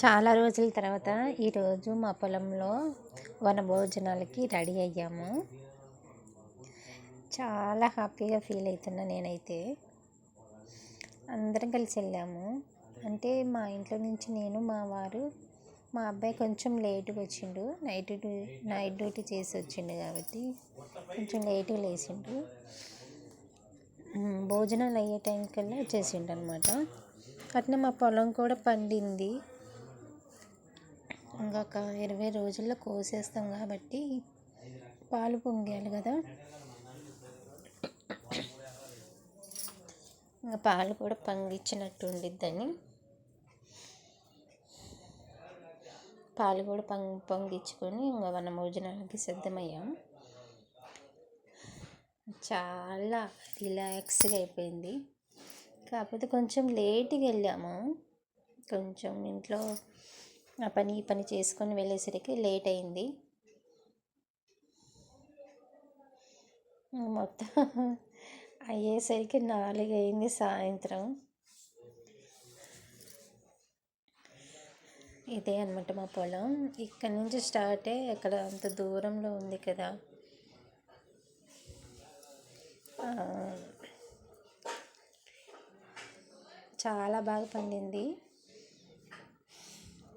చాలా రోజుల తర్వాత ఈరోజు మా పొలంలో వనభోజనాలకి రెడీ అయ్యాము. చాలా హ్యాపీగా ఫీల్ అవుతున్నా నేనైతే. అందరం కలిసి వెళ్ళాము. అంటే మా ఇంట్లో నుంచి నేను మా వారు మా అబ్బాయి కొంచెం లేటుగా వచ్చిండు. నైట్ డ్యూ నైట్ డ్యూటీ చేసి వచ్చిండు కాబట్టి కొంచెం లేటుగా లేచిండు. భోజనాలు అయ్యే టైం కల్లా వచ్చేసిండు అనమాట అట్నే మా పొలం కూడా పండింది. ఇంకొక ఇరవై రోజుల్లో కోసేస్తాం కాబట్టి పాలు పొంగాలి కదా. ఇంకా పాలు కూడా పంగిచ్చినట్టు ఉండిద్దని. పాలు కూడా పంగ్ పొంగిచ్చుకొని ఇంకా మన భోజనానికి సిద్ధమయ్యాం. చాలా రిలాక్స్గా అయిపోయింది. కాకపోతే కొంచెం లేట్గా వెళ్ళాము. కొంచెం ఇంట్లో ఆ పని ఈ పని చేసుకొని వెళ్ళేసరికి లేట్ అయింది. మొత్తం అయ్యేసరికి నాలుగు అయింది సాయంత్రం. ఇదే అనమాట మా పొలం. ఇక్కడ నుంచి స్టార్టే అక్కడ అంత దూరంలో ఉంది కదా. చాలా బాగా పండింది.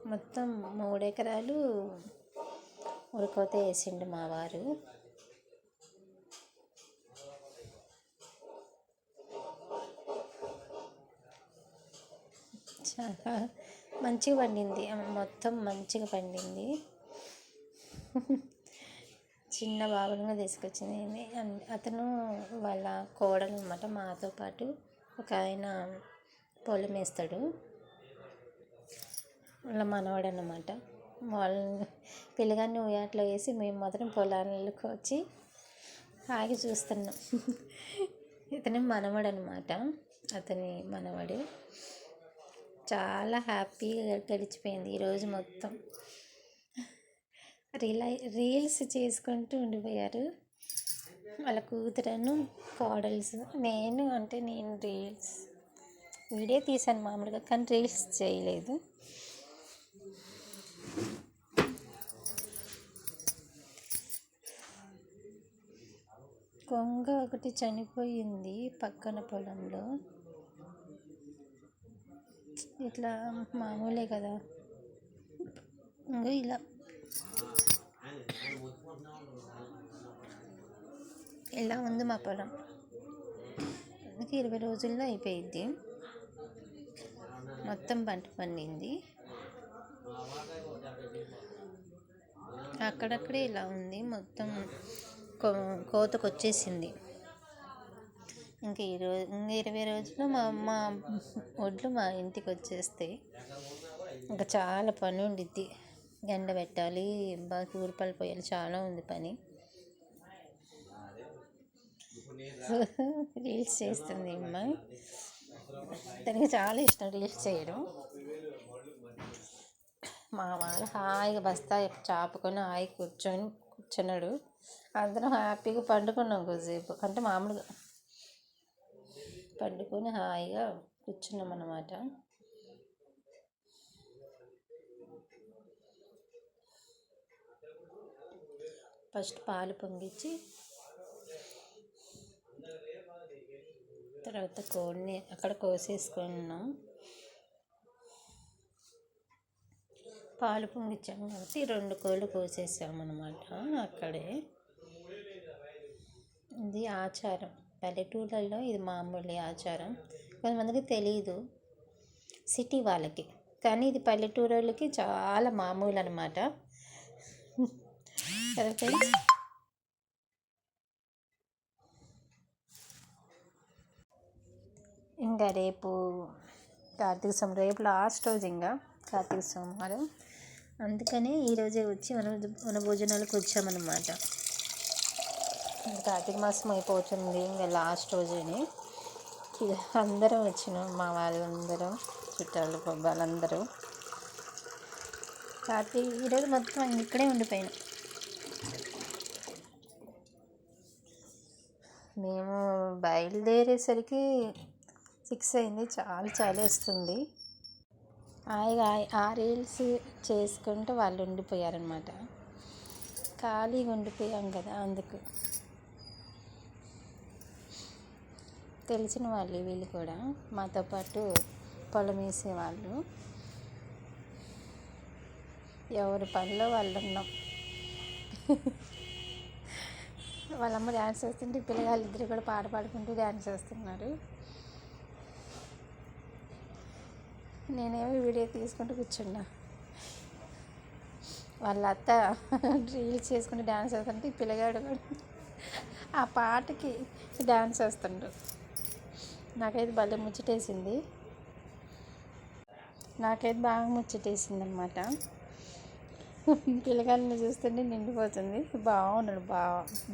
మొత్తం మూడెకరాలు ఉరికోత వేసిండు మా వారు. చాలా మంచిగా పండింది. మొత్తం మంచిగా పండింది. చిన్న బాబుగా తీసుకొచ్చింది. అతను వాళ్ళ కోడలు అనమాట మాతో పాటు ఒక ఆయన పొలం వేస్తాడు. వాళ్ళ మనవాడు అనమాట వాళ్ళని పిల్లగాన్ని ఉయ్యాట్లో వేసి మేము మాత్రం పొలాలకు వచ్చి ఆగి చూస్తున్నాం. ఇతని మనవడు అనమాట అతని మనవడు చాలా హ్యాపీగా గడిచిపోయింది ఈరోజు మొత్తం. రీలై రీల్స్ చేసుకుంటూ ఉండిపోయారు. వాళ్ళ కూతురను కోడల్స్. నేను అంటే నేను రీల్స్ వీడియో తీసాను మామూలుగా కానీ రీల్స్ చేయలేదు. కొంగ ఒకటి చనిపోయింది పక్కన పొలంలో. ఇట్లా మామూలే కదా. ఇలా. ఇలా ఉంది మా పొలం. అందుకే ఇరవై రోజుల్లో అయిపోయింది మొత్తం పంట పండింది. అక్కడక్కడే ఇలా ఉంది. మొత్తం కోతకు వచ్చేసింది ఇంకా ఈరోజు ఇంకా ఇరవై రోజుల్లో మా అమ్మ ఒడ్లు మా ఇంటికి వచ్చేస్తాయి ఇంకా చాలా పని ఉండిద్ది. ఎండ పెట్టాలి బాగా ఊరిపాలు పోయాలి చాలా ఉంది పని. రీల్స్ చేస్తుంది అమ్మ. తనకి చాలా ఇష్టం రీల్స్ చేయడం. మా వాళ్ళు హాయిగా బస్తా చాపుకొని హాయి కూర్చొని కూర్చున్నాడు. అందరం హ్యాపీగా పండుకున్నాం కొద్దిసేపు. అంటే మామూలుగా పండుకొని హాయిగా కూర్చున్నాం అన్నమాట. ఫస్ట్ పాలు పొంగించి తర్వాత కోడిని అక్కడ కోసేసుకున్నాం. పాలు పొంగించాము కాబట్టి రెండు కోళ్ళు కోసేసాము అనమాట అక్కడే ఇది ఆచారం. పల్లెటూళ్ళల్లో ఇది మామూలు ఆచారం. కొంతమందికి తెలియదు సిటీ వాళ్ళకి. కానీ ఇది పల్లెటూరులకి చాలా మామూలు అనమాట ఇంకా రేపు కార్తీక సోమవారం రేపు లాస్ట్ రోజు ఇంకా కార్తీక సోమవారం. అందుకని ఈరోజే వచ్చి మన మన భోజనాలకు వచ్చామన్నమాట. కార్తీక మాసం అయిపోతుంది ఇంకా లాస్ట్ రోజుని. అందరం వచ్చినాం మా వాళ్ళందరం చుట్టాలు వాళ్ళందరూ కార్తీక ఈరోజు మొత్తం ఇక్కడే ఉండిపోయాను. మేము బయలుదేరేసరికి సిక్స్ అయింది చాలా చాలేస్తుంది హాయిగా ఆ రీల్స్ చేసుకుంటూ వాళ్ళు ఉండిపోయారనమాట ఖాళీగా ఉండిపోయాం కదా అందుకు. తెలిసిన వాళ్ళు వీళ్ళు కూడా. మాతో పాటు పొలం వేసేవాళ్ళు. ఎవరి పనిలో వాళ్ళు ఉన్నాం వాళ్ళమ్మ డ్యాన్స్ వేస్తుంటే పిల్లగాళ్ళు ఇద్దరు కూడా పాట పాడుకుంటూ డ్యాన్స్ వేస్తున్నారు. నేనేమో వీడియో తీసుకుంటూ కూర్చున్నా. వాళ్ళ అత్త రీల్స్ చేసుకుంటూ డ్యాన్స్ వేస్తుంటే ఈ పిల్లగాడు కూడా ఆ పాటకి డ్యాన్స్ వేస్తుండు. నాకైతే భలే ముచ్చటేసింది. నాకైతే బాగా ముచ్చటేసింది అనమాట పిల్లగాళ్ళని చూస్తుంటే నిండిపోతుంది. బాగున్నాడు బా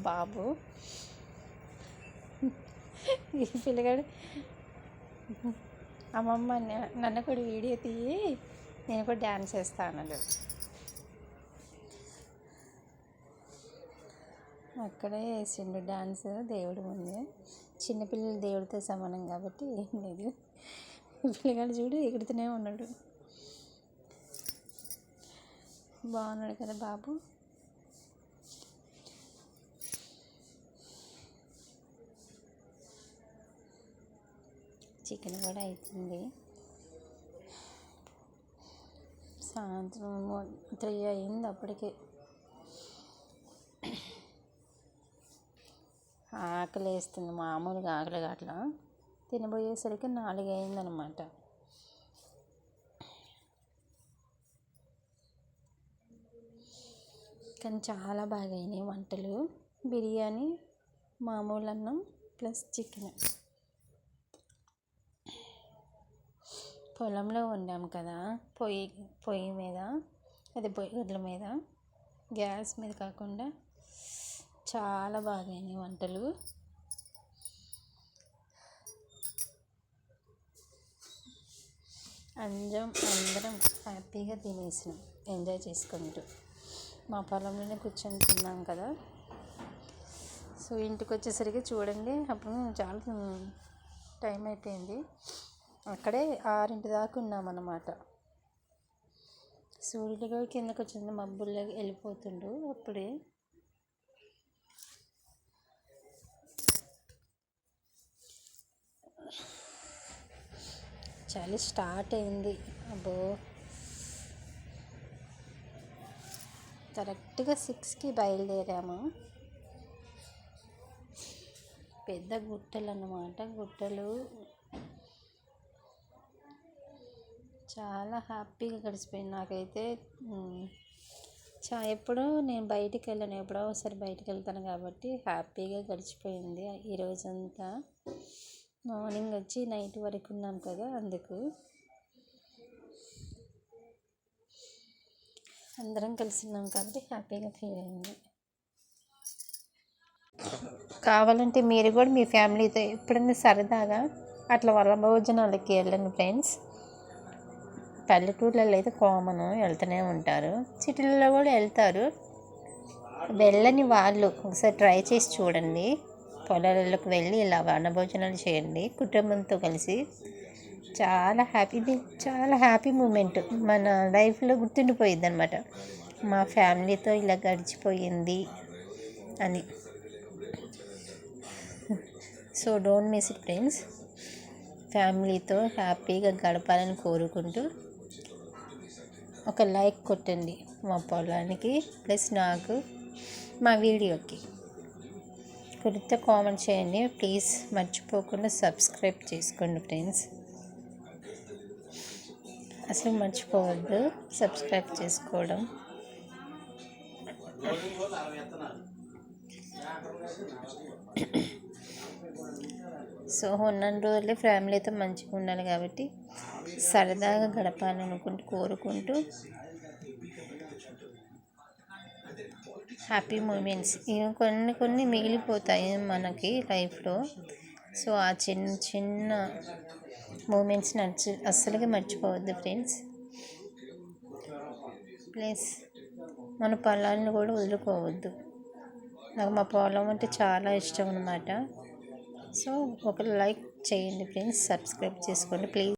బాబు. ఈ పిల్లగాడు అమ్మమ్మ నన్ను కూడా వీడియో తీయి నేను కూడా డ్యాన్స్ చేస్తా అన్నాడు. అక్కడే వేసిండు డ్యాన్స్ దేవుడు ముందు. చిన్నపిల్లలు దేవుడితో సమానం కాబట్టి ఏం లేదు. పిల్లగాడు చూడు ఎగుడుతూనే ఉన్నాడు. బాగున్నాడు కదా బాబు? చికెన్ కూడా అవుతుంది సాయంత్రం త్రీ అయింది అప్పటికే. ఆకలి వేస్తుంది మామూలుగా ఆకలి అట్లా. తినబోయేసరికి నాలుగు అయిందనమాట. కానీ చాలా బాగా అయినాయి వంటలు. బిర్యానీ మామూలు అన్నం ప్లస్ చికెన్. పొలంలో వండాము కదా పొయ్యి పొయ్యి మీద అది పొయ్యి గడ్ల మీద గ్యాస్ మీద కాకుండా చాలా బాగా వంటలు. అందరం అందరం హ్యాపీగా తినేసినాం ఎంజాయ్ చేసుకుంటూ. మా పొలంలోనే కూర్చొని తిన్నాం కదా. సో ఇంటికి వచ్చేసరికి చూడండి అప్పుడు చాలా టైం అయిపోయింది. అక్కడే ఆరింటి దాకా ఉన్నామన్నమాట. సూర్యుడు కూడా కిందకు వచ్చింది మబ్బుల్లో వెళ్ళిపోతుండు అప్పుడే. చలి స్టార్ట్ అయింది. అబ్బో. కరెక్ట్గా సిక్స్కి బయలుదేరాము. పెద్ద గుట్టలు అన్నమాట గుట్టలు చాలా హ్యాపీగా గడిచిపోయింది నాకైతే. చా ఎప్పుడో నేను బయటికి వెళ్ళాను ఎప్పుడో ఒకసారి బయటికి వెళ్తాను కాబట్టి హ్యాపీగా గడిచిపోయింది ఈ రోజంతా. మార్నింగ్ వచ్చి నైట్ వరకు ఉన్నాం కదా అందుకు. అందరం కలిసి ఉన్నాం కాబట్టి హ్యాపీగా ఫీల్ అయింది. కావాలంటే మీరు కూడా మీ ఫ్యామిలీతో ఎప్పుడైనా సరదాగా అట్లా వాళ్ళ భోజనాలకి వెళ్ళండి ఫ్రెండ్స్. పల్లెటూర్లలో అయితే కామన్ వెళ్తూనే ఉంటారు. సిటీలలో కూడా వెళ్తారు. వెళ్ళని వాళ్ళు ఒకసారి ట్రై చేసి చూడండి. పొలాలలోకి వెళ్ళి ఇలా వనభోజనాలు చేయండి. కుటుంబంతో కలిసి చాలా హ్యాపీ ఇది చాలా హ్యాపీ మూమెంట్. మన లైఫ్లో గుర్తుండిపోయింది అనమాట మా ఫ్యామిలీతో ఇలా గడిచిపోయింది అని. So don't miss it friends. ఫ్యామిలీతో హ్యాపీగా గడపాలని కోరుకుంటూ ఒక లైక్ కొట్టండి మా పొలానికి ప్లస్ నాకు మా వీడియోకి. కుదిరితే కామెంట్ చేయండి. ప్లీజ్ మర్చిపోకుండా సబ్స్క్రైబ్ చేసుకోండి ఫ్రెండ్స్. అసలు మర్చిపోవద్దు సబ్స్క్రైబ్ చేసుకోవడం. సో ఉన్న రోజులే ఫ్యామిలీతో మంచిగా ఉండాలి కాబట్టి సరదాగా గడపాలనుకుంటూ కోరుకుంటూ హ్యాపీ మూమెంట్స్. ఇవి కొన్ని కొన్ని మిగిలిపోతాయి మనకి లైఫ్లో. సో ఆ చిన్న చిన్న మూమెంట్స్ నడిచి అస్సలుగా మర్చిపోవద్దు ఫ్రెండ్స్. ప్లస్ మన పొలాలను కూడా వదులుకోవద్దు. నాకు మా పొలం అంటే చాలా ఇష్టం అనమాట సో ఒకరు లైక్ చేయండి ఫ్రెండ్స్ సబ్స్క్రైబ్ చేసుకోండి. ప్లీజ్